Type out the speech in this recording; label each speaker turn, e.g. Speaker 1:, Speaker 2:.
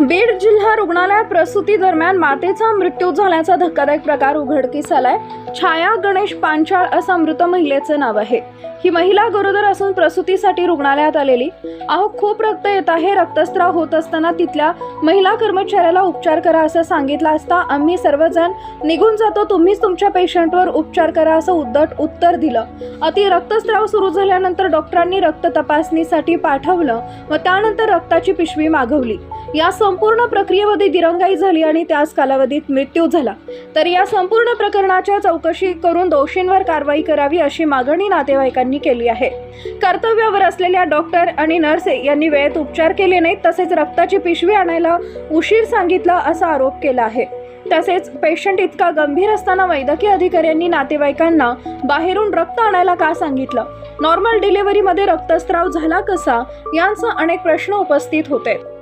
Speaker 1: बीड जिल्हा रुग्णालयात प्रसूती दरम्यान मातेचा मृत्यू झाल्याचा धक्कादायक प्रकार उघडकीस आलाय. छाया गणेश पांचाळ असं मृत महिलेचं नाव आहे. ही महिला गरोदर असून प्रसूतीसाठी रुग्णालयात आलेली. अहो खूप रक्त येत आहे. रक्तस्त्राव होत असताना तिथल्या महिला कर्मचाऱ्याला उपचार करा असं सांगितलं असता आम्ही सर्वजण निघून जातो. तुम्हीच तुमच्या पेशंटवर उपचार करा असं उद्धट उत्तर दिलं. अति रक्तस्त्राव सुरू झाल्यानंतर डॉक्टरांनी रक्त तपासणीसाठी पाठवलं व त्यानंतर रक्ताची पिशवी मागवली. या संपूर्ण प्रक्रियेमध्ये दिरंगाई झाली आणि त्याच कालावधीत मृत्यू झाला. तर या संपूर्ण प्रकरणाच्या चौक चौकशी करून दोषींवर कारवाई करावी अशी मागणी नातेवाईकांनी केली आहे. कर्तव्यावर असलेल्या डॉक्टर आणि नर्से यांनी वेळेत उपचार केले नाहीत तसेच रक्ताची पिशवी आणायला उशीर सांगितला असा आरोप केला आहे. तसेच पेशंट इतका गंभीर असताना वैद्यकीय अधिकाऱ्यांनी नातेवाईकांना बाहेरून रक्त आणायला का सांगितलं? नॉर्मल डिलिव्हरीमध्ये रक्तस्राव झाला कसा? यांचा अनेक प्रश्न उपस्थित होते.